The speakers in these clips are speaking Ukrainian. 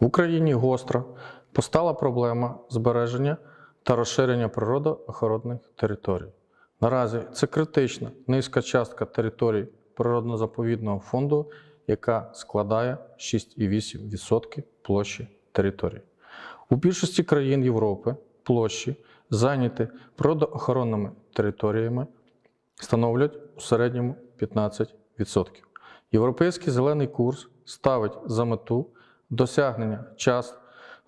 В Україні гостро постала проблема збереження та розширення природоохоронних територій. Наразі це критична низька частка територій природно-заповідного фонду, яка складає 6,8% площі території. У більшості країн Європи площі, зайняті природоохоронними територіями, становлять у середньому 15%. Європейський зелений курс ставить за мету досягнення час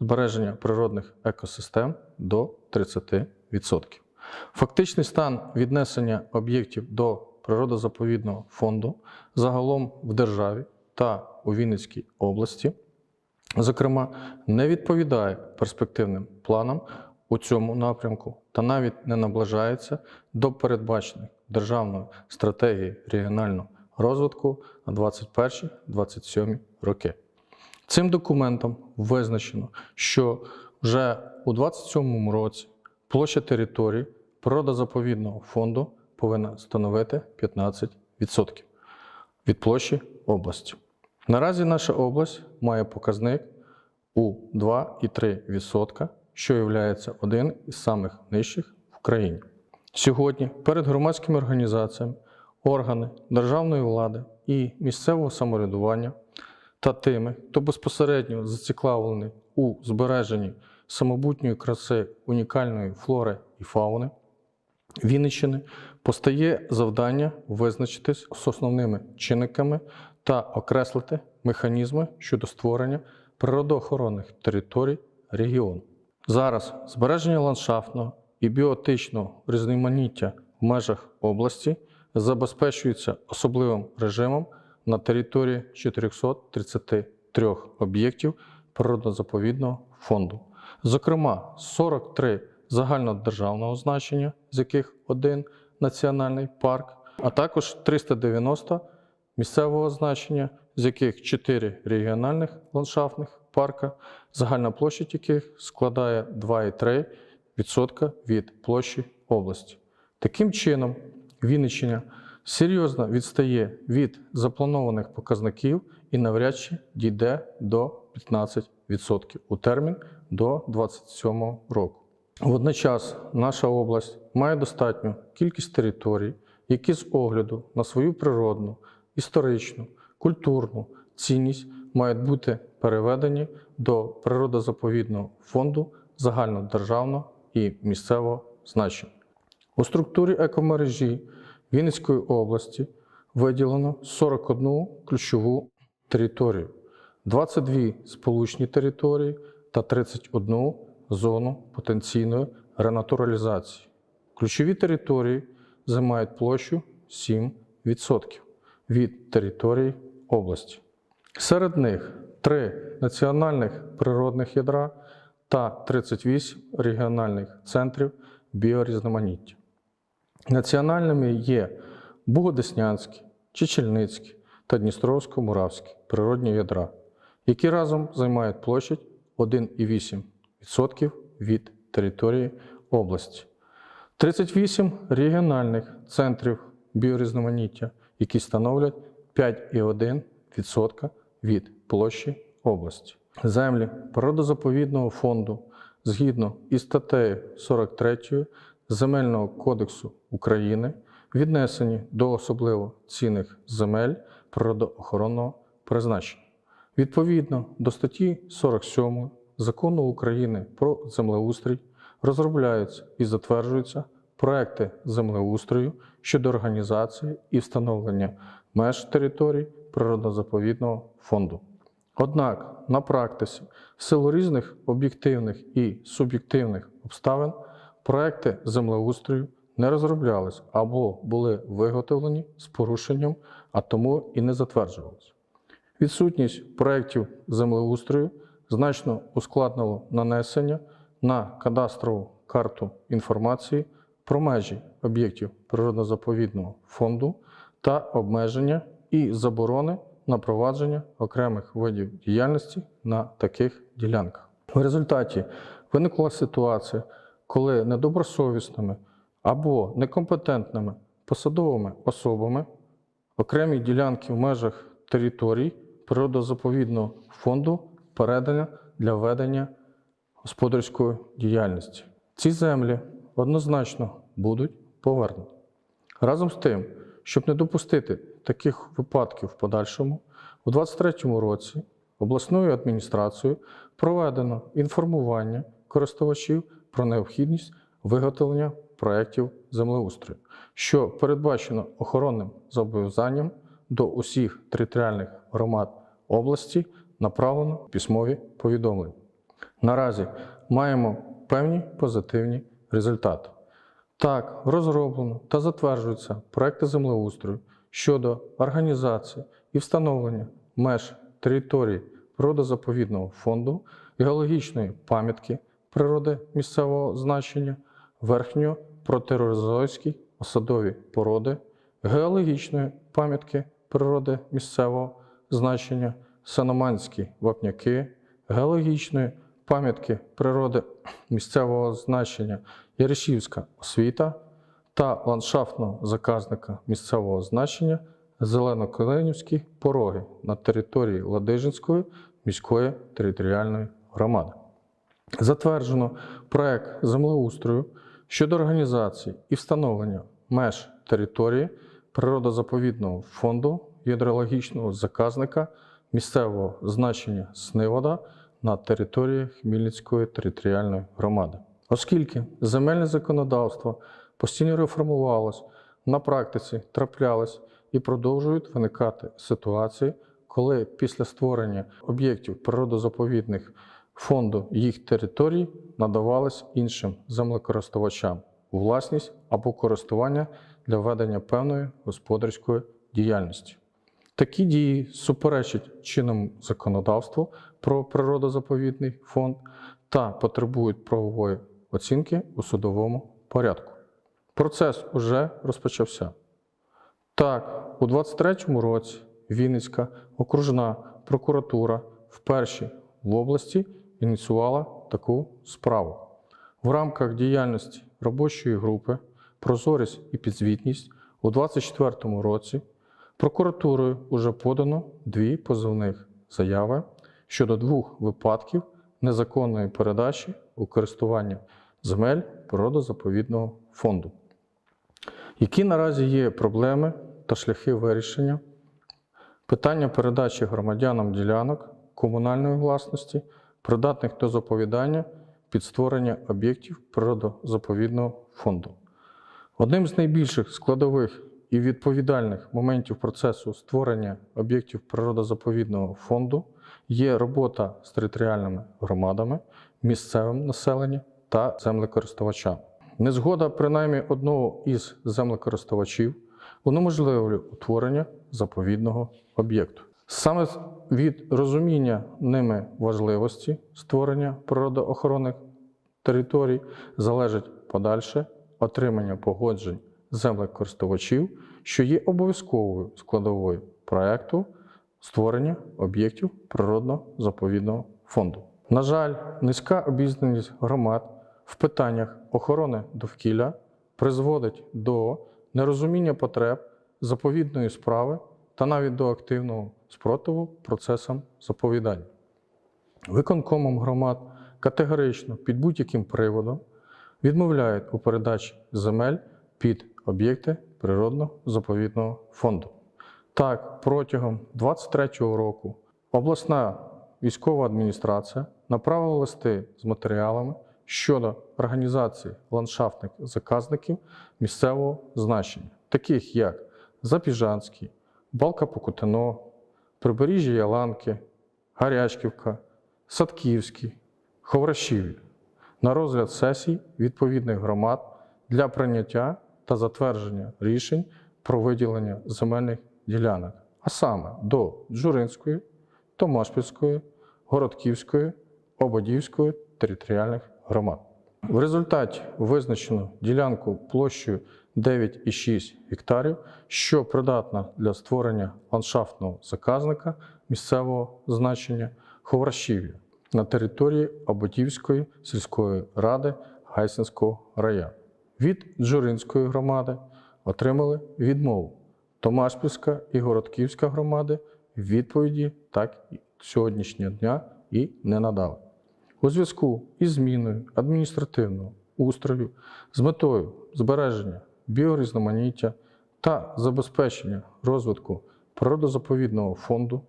збереження природних екосистем до 30%. Фактичний стан віднесення об'єктів до природозаповідного фонду загалом в державі та у Вінницькій області, зокрема, не відповідає перспективним планам у цьому напрямку та навіть не наближається до передбачених державною стратегією регіонального розвитку на 21-27 роки. Цим документом визначено, що вже у 2027 році площа території природозаповідного фонду повинна становити 15% від площі області. Наразі наша область має показник у 2,3%, що є один із самих нижчих в країні. Сьогодні перед громадськими організаціями, органи державної влади і місцевого самоврядування та тими, хто безпосередньо зацікавлений у збереженні самобутньої краси унікальної флори і фауни Вінниччини, постає завдання визначитись з основними чинниками та окреслити механізми щодо створення природоохоронних територій регіону. Зараз збереження ландшафтного і біотичного різноманіття в межах області забезпечується особливим режимом на території 433 об'єктів природозаповідного фонду. Зокрема, 43 загальнодержавного значення, з яких один національний парк, а також 390 місцевого значення, з яких 4 регіональних ландшафтних парка, загальна площа яких складає 2,3% від площі області. Таким чином, Вінниччина серйозно відстає від запланованих показників і навряд чи дійде до 15% у термін до 2027 року. Водночас наша область має достатню кількість територій, які з огляду на свою природну, історичну, культурну цінність мають бути переведені до природозаповідного фонду загальнодержавного і місцевого значення. У структурі екомережі Вінницької області виділено 41 ключову територію, 22 сполучні території та 31 зону потенційної ренатуралізації. Ключові території займають площу 7% від території області. Серед них 3 національних природних ядра та 38 регіональних центрів біорізноманіття. Національними є Бугодеснянські, Чечельницькі та Дністровсько-Муравські природні ядра, які разом займають площадь 1,8% від території області. 38 регіональних центрів біорізноманіття, які становлять 5,1% від площі області. Землі природозаповідного фонду згідно із статтею 43 Земельного кодексу України віднесені до особливо цінних земель природоохоронного призначення. Відповідно до статті 47 Закону України про землеустрій розробляються і затверджуються проекти землеустрою щодо організації і встановлення меж територій природозаповідного фонду. Однак на практиці, в силу різних об'єктивних і суб'єктивних обставин, проекти землеустрою не розроблялись або були виготовлені з порушенням, а тому і не затверджувалися. Відсутність проєктів землеустрою значно ускладнило нанесення на кадастрову карту інформації про межі об'єктів природозаповідного фонду та обмеження і заборони на провадження окремих видів діяльності на таких ділянках. В результаті виникла ситуація, коли недобросовісними або некомпетентними посадовими особами окремі ділянки в межах територій природозаповідного фонду передано для ведення господарської діяльності. Ці землі однозначно будуть повернуті. Разом з тим, щоб не допустити таких випадків в подальшому, у 2023 році обласною адміністрацією проведено інформування користувачів про необхідність виготовлення проєктів землеустрою, що передбачено охоронним зобов'язанням до усіх територіальних громад області направлено письмові повідомлення. Наразі маємо певні позитивні результати. Так, розроблено та затверджуються проекти землеустрою щодо організації і встановлення меж території природозаповідного фонду, геологічної пам'ятки природи місцевого значення, верхньо протерозойські осадові породи, геологічної пам'ятки природи місцевого значення, саноманські вапняки, геологічної пам'ятки природи місцевого значення Яришівська освіта та ландшафтного заказника місцевого значення Зеленоколенівські пороги на території Ладижинської міської територіальної громади. Затверджено проект землеустрою щодо організації і встановлення меж території природозаповідного фонду гідрологічного заказника місцевого значення Снивода на території Хмельницької територіальної громади. Оскільки земельне законодавство постійно реформувалось, на практиці траплялись і продовжують виникати ситуації, коли після створення об'єктів природозаповідних фонду їх територій надавались іншим землекористувачам у власність або користування для ведення певної господарської діяльності. Такі дії суперечать чинному законодавству про природозаповідний фонд та потребують правової оцінки у судовому порядку. Процес уже розпочався. Так, у 23-му році Вінницька окружна прокуратура вперше в області ініціювала таку справу. В рамках діяльності робочої групи Прозорість і підзвітність у 2024 році прокуратурою уже подано дві позовних заяви щодо двох випадків незаконної передачі у користування земель природозаповідного фонду. Які наразі є проблеми та шляхи вирішення питання передачі громадянам ділянок комунальної власності, придатних до заповідання під створення об'єктів природозаповідного фонду. Одним з найбільших складових і відповідальних моментів процесу створення об'єктів природозаповідного фонду є робота з територіальними громадами, місцевим населенням та землекористувачами. Незгода принаймні одного із землекористувачів унеможливлює утворення заповідного об'єкту. Саме від розуміння ними важливості створення природоохоронних територій залежить подальше отримання погоджень землекористувачів, що є обов'язковою складовою проекту створення об'єктів природно-заповідного фонду. На жаль, низька обізнаність громад в питаннях охорони довкілля призводить до нерозуміння потреб заповідної справи та навіть до активного спротиву процесам заповідання. Виконкомом громад категорично під будь-яким приводом відмовляють у передачі земель під об'єкти природно-заповідного фонду. Так, протягом 2023 року обласна військова адміністрація направила листи з матеріалами щодо організації ландшафтних заказників місцевого значення, таких як Запіжанський, Балка Покутино, Прибережжя Яланки, Гарячківка, Садківський, Ховрашів'я на розгляд сесій відповідних громад для прийняття та затвердження рішень про виділення земельних ділянок, а саме до Джуринської, Томашпільської, Городківської, Ободівської територіальних громад. В результаті визначено ділянку площею 9,6 гектарів, що придатна для створення ландшафтного заказника місцевого значення Ховрашів'я на території Оботівської сільської ради Гайсинського району. Від Джуринської громади отримали відмову. Томашпільська і Городківська громади відповіді так сьогоднішнього дня і не надали. У зв'язку із зміною адміністративного устрою з метою збереження біорізноманіття та забезпечення розвитку природозаповідного фонду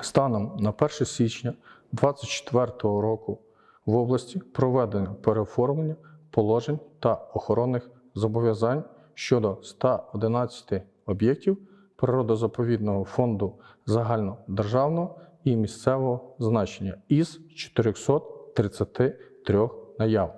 станом на 1 січня 2024 року в області проведено переоформлення положень та охоронних зобов'язань щодо 111 об'єктів природозаповідного фонду загальнодержавного і місцевого значення із 433 наявних.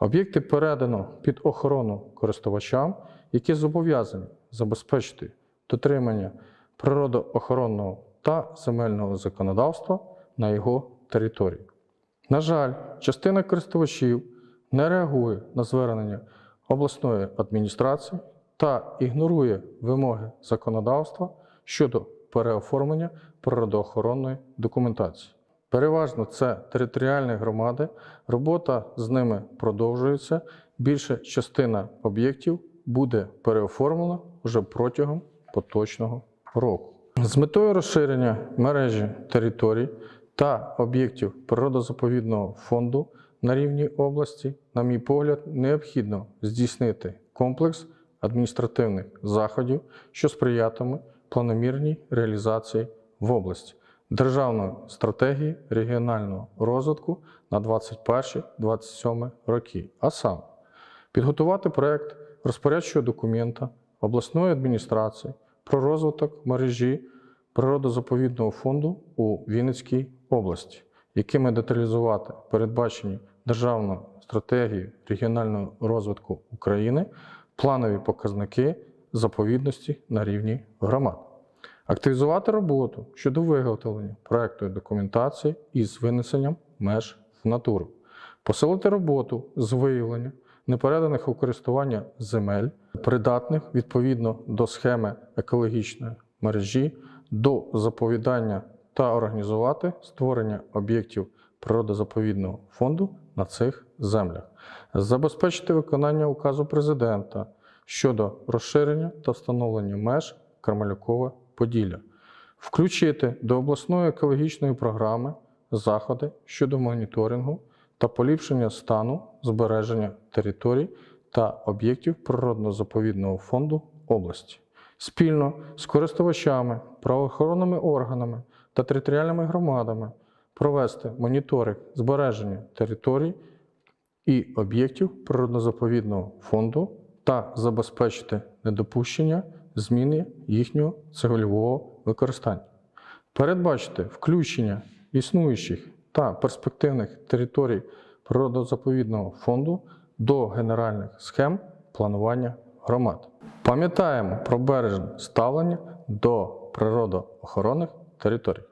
Об'єкти передано під охорону користувачам, які зобов'язані забезпечити дотримання природоохоронного та земельного законодавства на його території. На жаль, частина користувачів не реагує на звернення обласної адміністрації та ігнорує вимоги законодавства щодо переоформлення природоохоронної документації. Переважно це територіальні громади, робота з ними продовжується. Більша частина об'єктів буде переоформлена вже протягом поточного року. З метою розширення мережі територій та об'єктів природозаповідного фонду на рівні області, на мій погляд, необхідно здійснити комплекс адміністративних заходів, що сприятиме планомірній реалізації в області державної стратегії регіонального розвитку на 21-27 роки, а саме підготувати проект розпорядчого документа обласної адміністрації про розвиток мережі природозаповідного фонду у Вінницькій області, якими деталізувати передбачені державною стратегією регіонального розвитку України планові показники заповідності на рівні громад. Активізувати роботу щодо виготовлення проектної документації із винесенням меж в натуру, посилити роботу з виявлення непереданих у користування земель, придатних відповідно до схеми екологічної мережі, до заповідання та організувати створення об'єктів природозаповідного фонду на цих землях, забезпечити виконання указу президента щодо розширення та встановлення меж Кармалюкове Поділля, включити до обласної екологічної програми заходи щодо моніторингу та поліпшення стану збереження територій та об'єктів природно-заповідного фонду області, спільно з користувачами, правоохоронними органами та територіальними громадами провести моніторинг збереження територій і об'єктів природно-заповідного фонду та забезпечити недопущення зміни їхнього цільового використання. Передбачити включення існуючих та перспективних територій природозаповідного фонду до генеральних схем планування громад. Пам'ятаємо про бережне ставлення до природоохоронних територій.